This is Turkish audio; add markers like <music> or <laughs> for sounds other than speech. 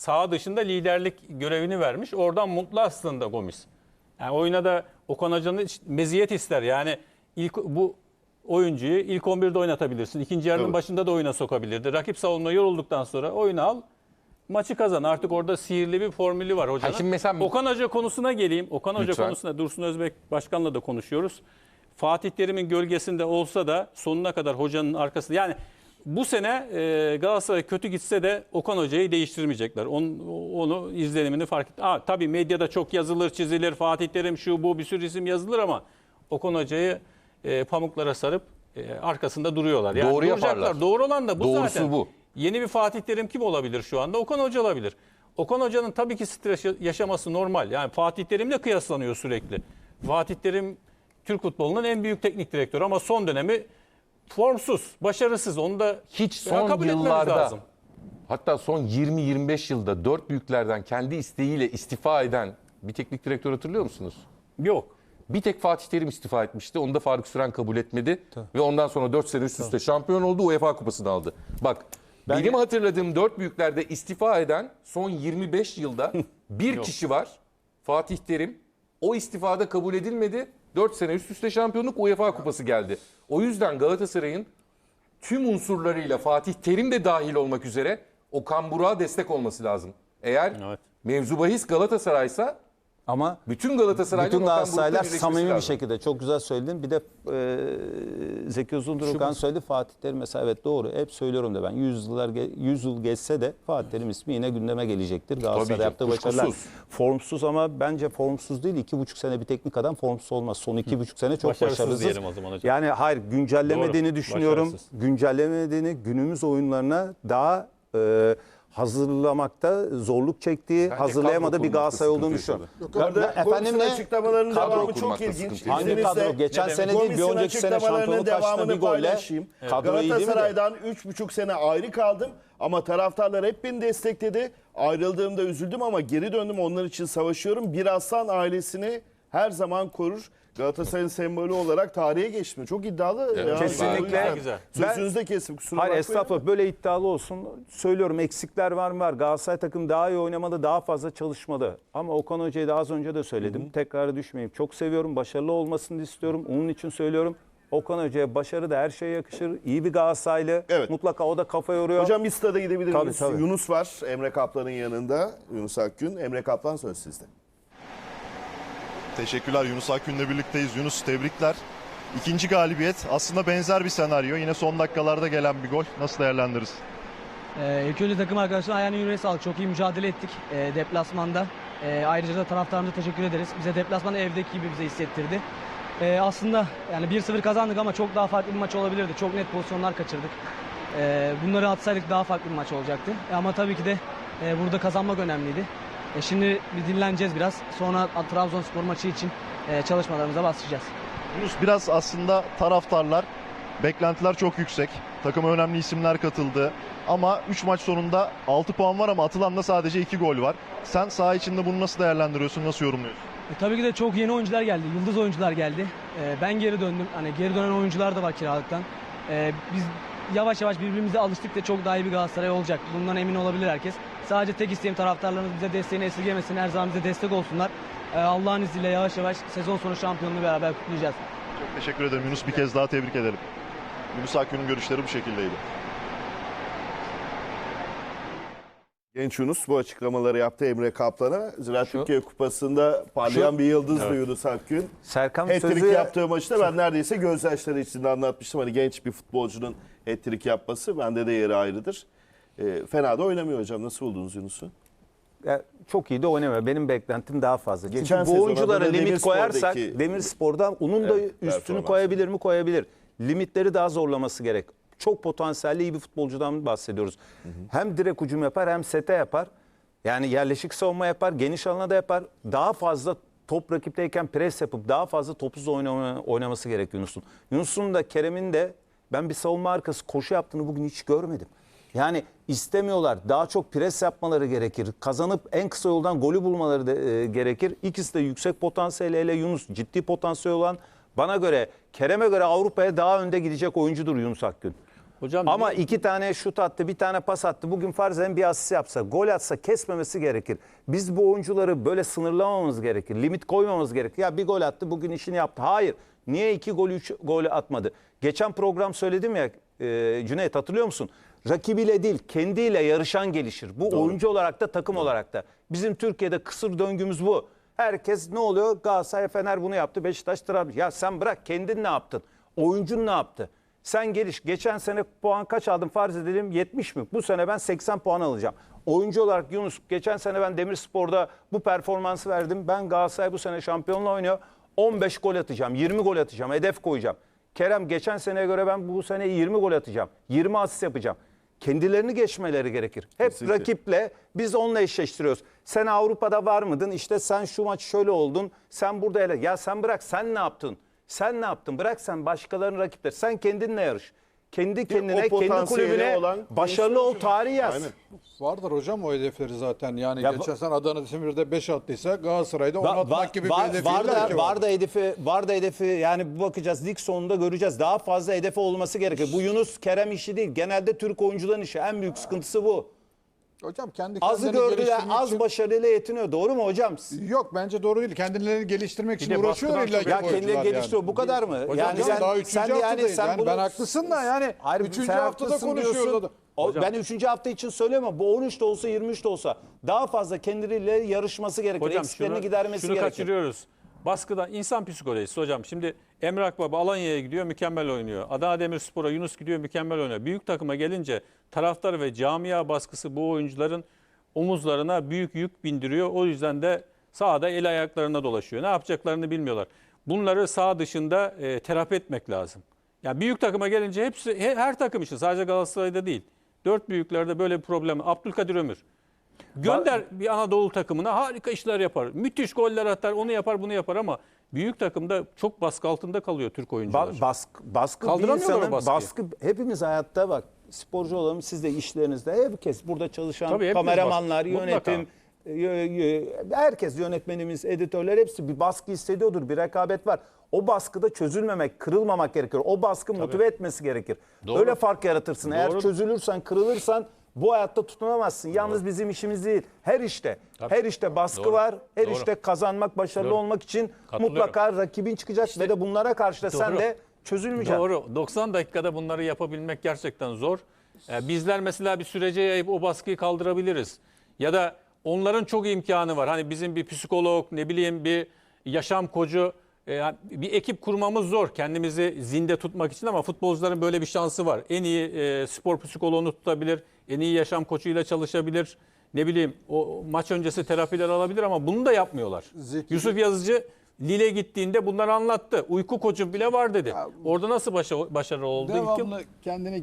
saha dışında liderlik görevini vermiş. Oradan mutlu aslında Gomis. Yani oyuna da Okan Hoca'nın meziyet ister. Yani ilk bu oyuncuyu ilk 11'de oynatabilirsin. İkinci yarının Tabii. başında da oyuna sokabilirdi. Rakip savunma yorulduktan sonra oyunu al. Maçı kazan. Artık orada sihirli bir formülü var hocanın. Ha, şimdi mesela- Okan Hoca konusuna geleyim. Okan Hoca Lütfen. konusuna Dursun Özbek Başkan'la da konuşuyoruz. Fatih Terim'in gölgesinde olsa da sonuna kadar hocanın arkasında. Yani bu sene e, Galatasaray kötü gitse de Okan Hoca'yı değiştirmeyecekler. Onu, onu izlenimini fark et. Aa, tabii medyada çok yazılır, çizilir. Fatih Terim şu bu bir sürü isim yazılır ama Okan Hoca'yı e, pamuklara sarıp e, arkasında duruyorlar. Yani Doğru duracaklar. yaparlar. Doğru olan da bu Doğrusu zaten. bu. Yeni bir Fatih Terim kim olabilir şu anda? Okan Hoca olabilir. Okan Hoca'nın tabii ki stres yaşaması normal. Yani Fatih Terim'le kıyaslanıyor sürekli. Fatih Terim Türk futbolunun en büyük teknik direktörü ama son dönemi formsuz, başarısız. Onu da Hiç son kabul etmemiz yıllarda lazım. hatta son 20-25 yılda dört büyüklerden kendi isteğiyle istifa eden bir teknik direktör hatırlıyor musunuz? Yok. Bir tek Fatih Terim istifa etmişti. Onu da Faruk Süren kabul etmedi. Ve ondan sonra 4 sene üst üste şampiyon oldu. UEFA kupasını aldı. Bak benim hatırladığım dört büyüklerde istifa eden son 25 yılda <laughs> bir kişi var. Fatih Terim. O istifada kabul edilmedi. 4 sene üst üste şampiyonluk UEFA kupası geldi. O yüzden Galatasaray'ın tüm unsurlarıyla Fatih Terim de dahil olmak üzere Okan Burak'a destek olması lazım. Eğer Evet. mevzu bahis Galatasaray'sa Ama bütün Galatasaray'da bütün Galatasaraylar samimi bir lazım. şekilde çok güzel söyledin. Bir de e, Zeki Uzundurkan söyledi Fatih Terim mesela evet doğru. Hep söylüyorum da ben 100 yıllar ge- 100 yıl geçse de Fatih Terim ismi yine gündeme gelecektir. Galatasaray yaptığı başarılar. Formsuz ama bence formsuz değil. iki buçuk sene bir teknik adam formsuz olmaz. Son iki buçuk sene çok Başarısız başarısız. diyelim o zaman hocam. Yani hayır güncellemediğini Doğru, düşünüyorum. başarısız. Güncellemediğini günümüz oyunlarına daha e, hazırlamakta zorluk çektiği, Bence hazırlayamadığı bir Galatasaray olduğunu düşünüyorum. Orada Efendim ne? açıklamalarının Kadro devamı çok kurmakta ilginç. sıkıntı. Hangi İzninizle kadro? Geçen demek? sene değil bir önceki sene açıklamalarının şampiyonluk devamını bir golle paylaşayım. kadro iyi değil? Galatasaray'dan 3,5 sene ayrı kaldım ama taraftarlar hep beni destekledi. Ayrıldığımda üzüldüm ama geri döndüm onlar için savaşıyorum. Bir aslan ailesini her zaman korur. Galatasaray'ın sembolü olarak tarihe geçti. Çok iddialı. ya. Kesinlikle. Güzel. Sözünüzde kesim kusura Hayır estağfurullah böyle iddialı olsun. Söylüyorum eksikler var mı var. Galatasaray takım daha iyi oynamalı, daha fazla çalışmalı. Ama Okan Hoca'yı da az önce de söyledim. Tekrar düşmeyeyim. Çok seviyorum. Başarılı olmasını istiyorum. Onun için söylüyorum. Okan Hoca'ya başarı da her şeye yakışır. İyi bir Galatasaraylı. Evet. Mutlaka o da kafa yoruyor. Hocam bir stada gidebilir miyiz? Yunus var Emre Kaplan'ın yanında. Yunus Akgün. Emre Kaplan söz sizde. Teşekkürler Yunus Akgün'le birlikteyiz. Yunus tebrikler. İkinci galibiyet aslında benzer bir senaryo. Yine son dakikalarda gelen bir gol. Nasıl değerlendiririz? Ee, ilk önce takım arkadaşlar ayağını yüreğe sağlık. Çok iyi mücadele ettik e, deplasmanda. E, ayrıca da taraftarımıza teşekkür ederiz. Bize deplasmanda evdeki gibi bize hissettirdi. E, aslında yani 1-0 kazandık ama çok daha farklı bir maç olabilirdi. Çok net pozisyonlar kaçırdık. E, bunları atsaydık daha farklı bir maç olacaktı. E, ama tabii ki de e, burada kazanmak önemliydi. E, şimdi bir dinleneceğiz biraz. Sonra Trabzonspor maçı için e, çalışmalarımıza başlayacağız. Yunus biraz aslında taraftarlar, beklentiler çok yüksek. Takıma önemli isimler katıldı. Ama 3 maç sonunda 6 puan var ama atılan da sadece 2 gol var. Sen saha içinde bunu nasıl değerlendiriyorsun, nasıl yorumluyorsun? E, tabii ki de çok yeni oyuncular geldi. Yıldız oyuncular geldi. E, ben geri döndüm. Hani geri dönen oyuncular da var kiralıktan. E, biz yavaş yavaş birbirimize alıştık da çok daha iyi bir Galatasaray olacak. Bundan emin olabilir herkes. Sadece tek isteğim taraftarlarımız bize desteğini esirgemesin. Her zaman bize destek olsunlar. E, Allah'ın izniyle yavaş yavaş sezon sonu şampiyonluğu beraber kutlayacağız. Çok teşekkür ederim Yunus. Bir kez daha tebrik edelim. Yunus Akgün'ün görüşleri bu şekildeydi. Genç Yunus bu açıklamaları yaptı Emre Kaplan'a. Ziraat Türkiye Kupası'nda parlayan bir yıldızdı Yunus Akgün. Serkan Hat-trick sözü yaptığı maçta ben neredeyse gözyaşları içinde anlatmıştım. Hani genç bir futbolcunun hat-trick yapması bende de yeri ayrıdır. E, fena da oynamıyor hocam. Nasıl buldunuz Yunus'u? Ya, çok iyi de oynamıyor. Benim beklentim daha fazla. Geçen Çünkü bu oyunculara limit Demirspor'daki- koyarsak Demirspor'dan onun da Evet, üstünü koyabilir mi? Koyabilir. Limitleri daha zorlaması gerek. Çok potansiyelli iyi bir futbolcudan bahsediyoruz. Hem direkt hücum yapar hem sete yapar. Yani yerleşik savunma yapar, geniş alana da yapar. Daha fazla top rakipteyken pres yapıp daha fazla oynama, oynaması gerek Yunus'un. Yunus'un da Kerem'in de ben bir savunma arkası koşu yaptığını bugün hiç görmedim. Yani istemiyorlar. Daha çok pres yapmaları gerekir. Kazanıp en kısa yoldan golü bulmaları da, e, gerekir. İkisi de yüksek potansiyel hele Yunus ciddi potansiyel olan bana göre Kerem'e göre Avrupa'ya daha önde gidecek oyuncudur Yunus Akgün. Hocam Ama iki tane şut attı, bir tane pas attı. Bugün farz edelim bir asist yapsa, gol atsa kesmemesi gerekir. Biz bu oyuncuları böyle sınırlamamamız gerekir. Limit koymamamız gerekir. Ya bir gol attı, bugün işini yaptı. Hayır. Niye iki gol, üç gol atmadı? Geçen program söyledim ya e, Cüneyt hatırlıyor musun? Rakibiyle değil, kendiyle yarışan gelişir. Bu oyuncu olarak da takım olarak da. Bizim Türkiye'de kısır döngümüz bu. Herkes ne oluyor? Galatasaray, Fener bunu yaptı. Beşiktaş, Trabzon. Ya sen bırak kendin ne yaptın? Oyuncun ne yaptı? Sen geliş. Geçen sene puan kaç aldın farz edelim 70 mi? Bu sene ben 80 puan alacağım. Oyuncu olarak Yunus geçen sene ben Demirspor'da bu performansı verdim. Ben Galatasaray bu sene şampiyonla oynuyor. 15 gol atacağım, 20 gol atacağım, hedef koyacağım. Kerem geçen seneye göre ben bu sene 20 gol atacağım. 20 asist yapacağım. Kendilerini geçmeleri gerekir. Hep Kesinlikle. rakiple biz onunla eşleştiriyoruz. Sen Avrupa'da var mıydın? İşte sen şu maç şöyle oldun. Sen burada ele. Ya sen bırak sen ne yaptın? Sen ne yaptın? Bırak sen başkalarının rakipleri. Sen kendinle yarış. Kendi kendine, kendi potansiyeli kulübüne olan başarılı ol, tarih yaz. Aynen. Vardır hocam o hedefleri zaten. Yani Ya geçen sene Adana Demir'de 5 attıysa Galatasaray'da 10 Va- atmak va- gibi var- bir hedefi var, da, ki var da hedefi var da hedefi yani bu bakacağız lig sonunda göreceğiz. Daha fazla hedefi olması gerekir. Bu Yunus Kerem işi değil. Genelde Türk oyuncuların işi. En büyük sıkıntısı bu. Hocam kendi Azı kendini gördüler, geliştirmek az için- başarıyla yetiniyor. Doğru mu hocam? Yok bence doğru değil. Kendilerini geliştirmek için de uğraşıyor baskıdan illa ki Ya oyuncular kendini yani. geliştiriyor. Bu kadar mı? Hocam yani sen, daha 3. sen haftadayız. Yani, bunu- ben haklısın da yani Hayır, 3. sen haftada haklısın konuşuyoruz. diyorsun. adam. O, ben 3. hafta için söylemiyorum. Bu 13 de olsa 23 de olsa daha fazla kendileriyle yarışması gerekir. Hocam Eksiklerini şunu, gidermesi şunu gerekir. kaçırıyoruz. Baskıdan insan psikolojisi hocam. Şimdi Emre Akbaba Alanya'ya gidiyor mükemmel oynuyor. Adana Demirspor'a Yunus gidiyor mükemmel oynuyor. Büyük takıma gelince taraftar ve camia baskısı bu oyuncuların omuzlarına büyük yük bindiriyor. O yüzden de sahada el ayaklarına dolaşıyor. Ne yapacaklarını bilmiyorlar. Bunları sağ dışında e, terapi etmek lazım. Yani büyük takıma gelince hepsi he- her takım için sadece Galatasaray'da değil. Dört büyüklerde böyle bir problem. Abdülkadir Ömür. Gönder bir Anadolu takımına harika işler yapar. Müthiş goller atar, onu yapar, bunu yapar ama büyük takımda çok baskı altında kalıyor Türk oyuncular. Ba- baskı, baskı bir Kaldıramıyorlar insanın baskıyı. baskı hepimiz hayatta bak sporcu olalım siz de işlerinizde herkes burada çalışan Tabii hepimiz kameramanlar baskı- mutlaka. yönetim yö- yö- herkes yönetmenimiz editörler hepsi bir baskı hissediyordur bir rekabet var. O baskıda çözülmemek, kırılmamak gerekir. O baskı motive etmesi gerekir. Öyle fark yaratırsın. Eğer çözülürsen, kırılırsan bu hayatta tutunamazsın. Yalnız bizim işimiz değil. Her işte. Her işte baskı Doğru. var. Her Doğru. işte kazanmak, başarılı Doğru. olmak için Katılıyorum. mutlaka rakibin çıkacak ve de bunlara karşı da sen Doğru. de çözülmeyeceksin. Doğru. 90 dakikada bunları yapabilmek gerçekten zor. Ee, bizler mesela bir sürece yayıp o baskıyı kaldırabiliriz. Ya da onların çok imkanı var. Hani bizim bir psikolog, ne bileyim bir yaşam kocu, e, bir ekip kurmamız zor. Kendimizi zinde tutmak için ama futbolcuların böyle bir şansı var. En iyi e, spor psikoloğunu tutabilir, en iyi yaşam koçuyla çalışabilir. Ne bileyim o maç öncesi terapiler alabilir ama bunu da yapmıyorlar. Zeki- Yusuf Yazıcı Lille gittiğinde bunları anlattı. Uyku koçum bile var dedi. Orada nasıl başa, başarılı oldu? Devamlı kendini